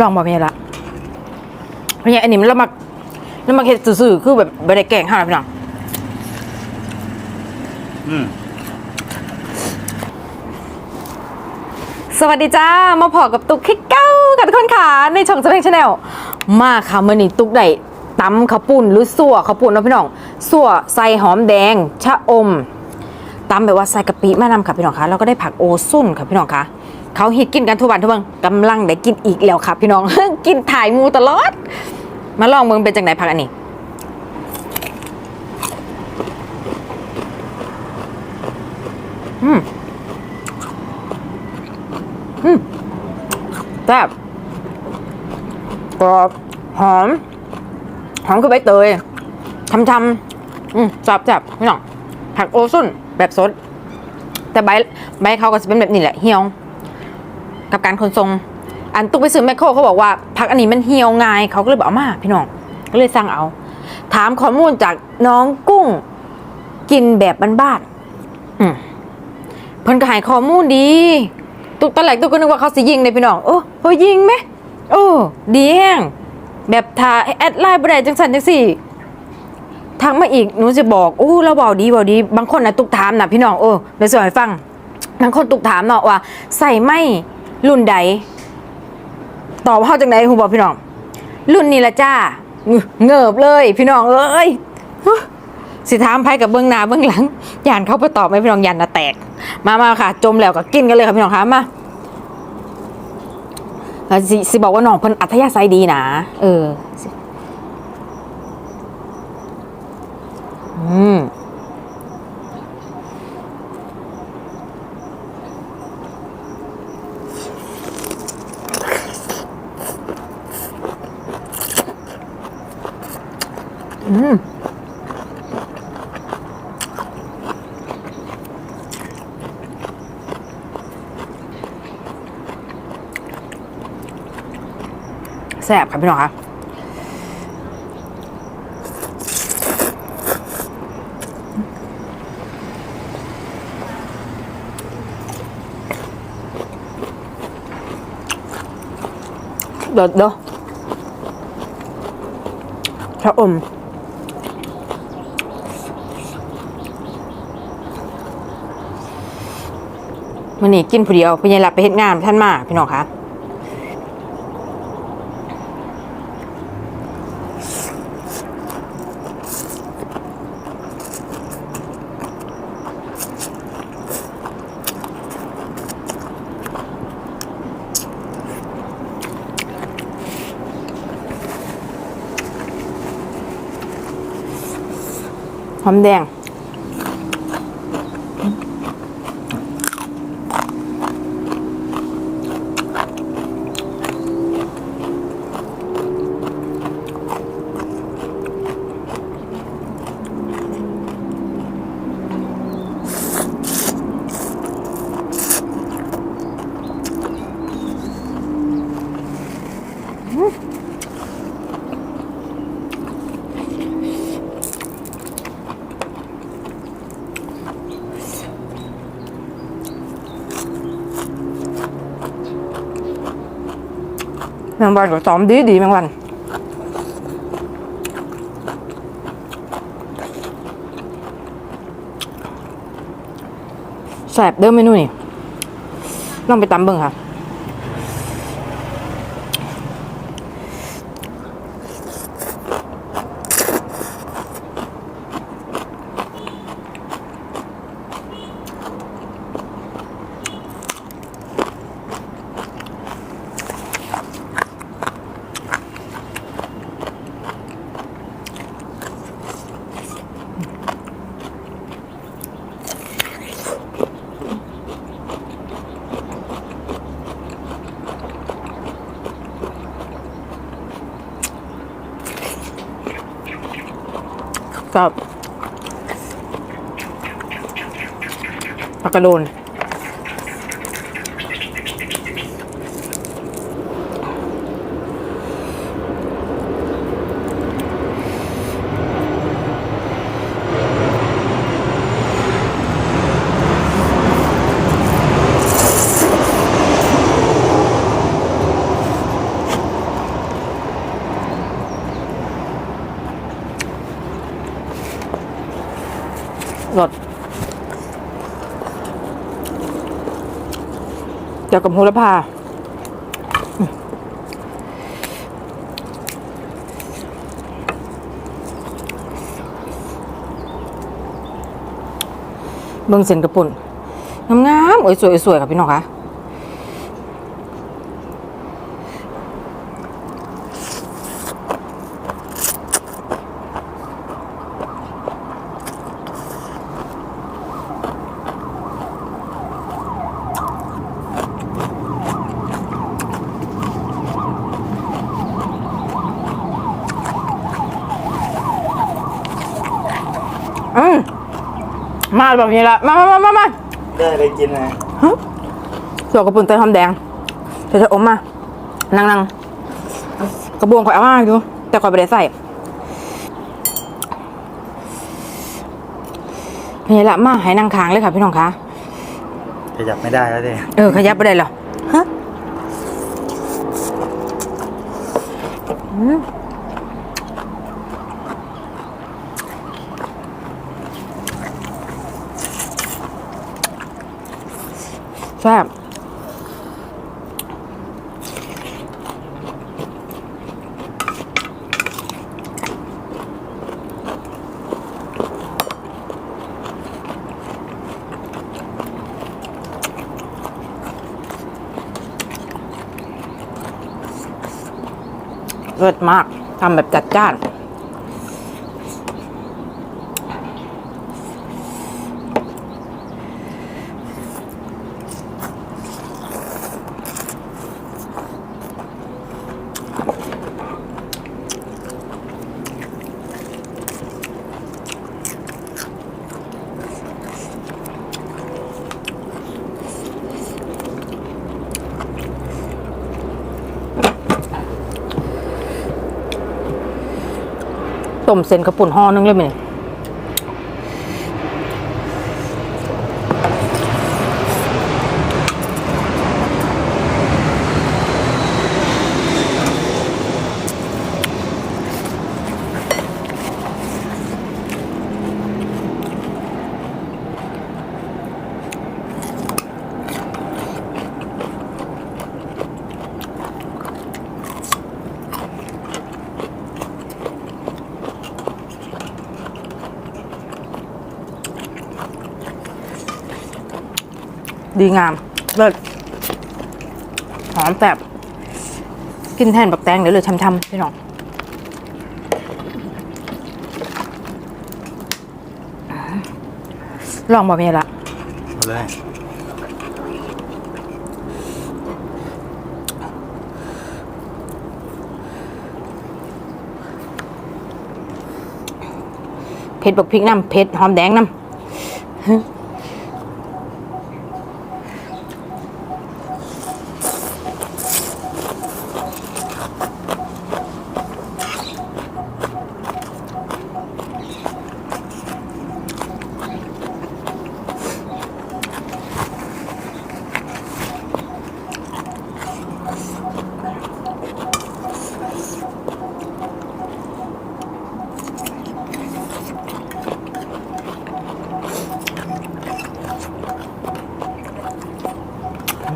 ลองบอกเมียละเพราะเนี่ยอันนี้มันแล้วมาแล้วมาเฮ็ดซื่อๆคือแบบไม่ได้แกล้งห้าพี่น้องอืมสวัสดีจ้า มาพอกับตุกคิกเก้ากับทุกคนค่ะในช่องแสดงชาแนลมาค่ะมื่อนี้ตุกได้ตำข้าวปุ้นหรือสั่วข้าวปุ้นเนาะพี่น้องสั่วใส่หอมแดง ชะอมตำแบบว่าใส่กะปิมานำค่ะพี่น้องคะแล้วก็ได้ผักโอซุ่นค่ะพี่น้องคะ เขาฮิตกินกันทุกวันทุกวันกำลังได้กินอีกแล้วค่ะพี่น้อง กินถ่ายมูตลอด มาลองเมืองเป็นจังไหนผักอันนี้อืมอืมแซ่บกรอบหอม หอมคือใบเตยช้ำๆอืมจับจับพี่น้องผักโอซุนแบบสด แต่ใบใบเขาก็จะเป็นแบบนี้แหละเหี่ยว กับการขนส่งอันตุกไปซื้อแมคโครเขาบอกว่าผักอันนี้มันเหี่ยวง่ายเขาก็เลยบอกเอามาพี่น้องก็เลยสั่งเอา ถามข้อมูลจากน้องกุ้งกินแบบบ้านๆเพิ่นก็ให้ข้อมูลดีตุกตอนแรกตุกก็นึกว่าเขาสิยิงเลยพี่น้องโอ้เฮ้ยยิงไหมโอ้ดีแห้งแบบถ้าแอดไลน์บ่ได้จังสันจังสี่ทักมาอีกหนูจะบอกโอ้เราเบาดีเบาดี บางคนนะตุกถามนะพี่น้องโอ้เดี๋ยวสให้ฟังบางคนตุกถามเนาะว่า ใส่ไม่ รุ่นใด ตอบเข้าจังไดหูบอกพี่น้อง รุ่นนี้ละจ้า เงือบเลย พี่น้องเอ้ยสิถามไพ่กับเบื้องหน้าเบื้องหลังยานเขาไปตอบไหมพี่น้องยันนะแตก มามาค่ะ จมแล้วก็กินกันเลยค่ะพี่น้องคะมาแล้วสิสิบอกว่าน้องเพิ่นอัธยาศัยดีนะเออ อืม อืมแซ่บครับพี่น้องคะเดี๋ยวเดี๋ยวชะอม มันนี่กินผู้เดียวพี่ยัยหลับไปเฮ็ดงานท่านมาพี่น้องคะหอมแดง แมงวันก็ซ้อมดีดีแมงวันแสบเด้อเมนูนี่ลองไปตำเบิ่งค่ะ กับผักกระโดน รสเดี๋ยวกับโหระพาเบิ่งเส้นกระปุ่นงามๆสวยๆสวยครับพี่น้องค่ะ อืมมาแบบนี้ละมามามามามาได้อะไรกินนะตัวกระปุนเตยหอมแดงเธอจะอมมา นั่งนั่งกระบวงข่อยเอามาอยู่แต่ข่อยไม่ได้ใส่นี่ละมาให้นั่งค้างเลยค่ะพี่น้องคะขยับไม่ได้แล้วดิเออขยับไปได้เหรอฮะอืมแซ่บเลิศมากทำแบบจัดจ้าน ต้มเส้นกระปุ่นห่อนึงเลยไหมนี่ ดีงาม เลิศหอมแซ่บกินแทนบักแตงเดี๋ยวเลยช่ำๆพี่น้องลองบอกเมียละเอาเลยเผ็ดบักพริกน้ำเผ็ดหอมแดงน้ำ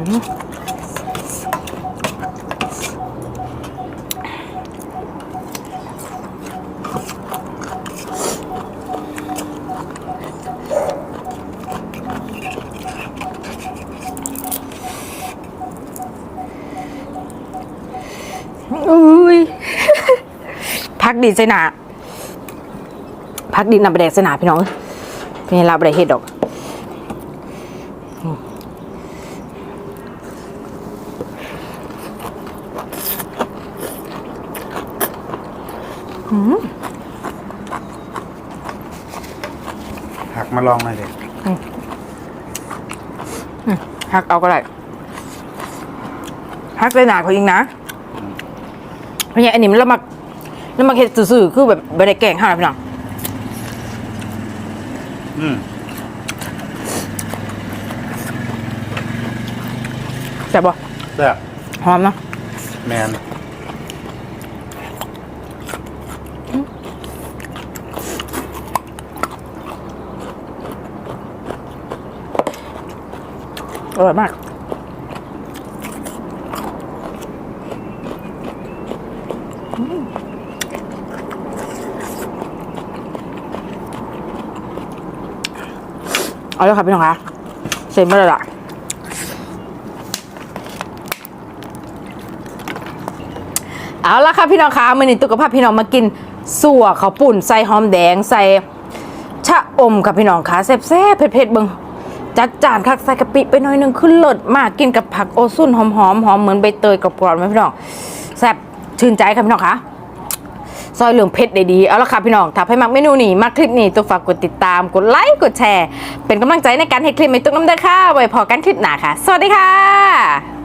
อุ้ยพักดีใส่หนาพักดีนำไปแดกใส่หนาพี่น้องพี่ให้ลาไปเฮ็ดดอก หักมาลองหน่อยดิฮักเอาก็ได้ฮักใส่หนาเขายิงนะเพราะงั้นอันนี้มันแล้วมาแล้วมาเฮ็ดซื่อๆคือแบบไม่ได้แกล้งห้าพี่น้องอืมแซ่บบ่แซ่บหอมเนาะแมน อร่อยมากเอาเลยค่ะพี่น้องคะเสร็จมาเลยล่ะเอาละค่ะพี่น้องคะมือนี้ตุกกับภาพพี่น้องมากินสัวเขาปุ่นใส่หอมแดงใส่ชะอมกับพี่น้องคะแซ่บๆเผ็ดๆเบิง จัดจานคักใส่กะปิไปหน่อยนึงขึ้นเลิศมากกินกับผักโอซุนหอมๆหอมเหมือนใบเตยกรอบๆไหมพี่น้องแซ่บชื่นใจค่ะพี่น้องคะซอยเหลืองเผ็ดได้ดีเอาละค่ะพี่น้องถ้าให้มักเมนูนี้มักคลิปนี้ตุกฝากกดติดตามกดไลค์กดแชร์ เป็นกำลังใจในการให้คลิปไม่ตุกน้ำได้ค่ะไว้พอกันคลิปหน้าค่ะ สวัสดีค่ะ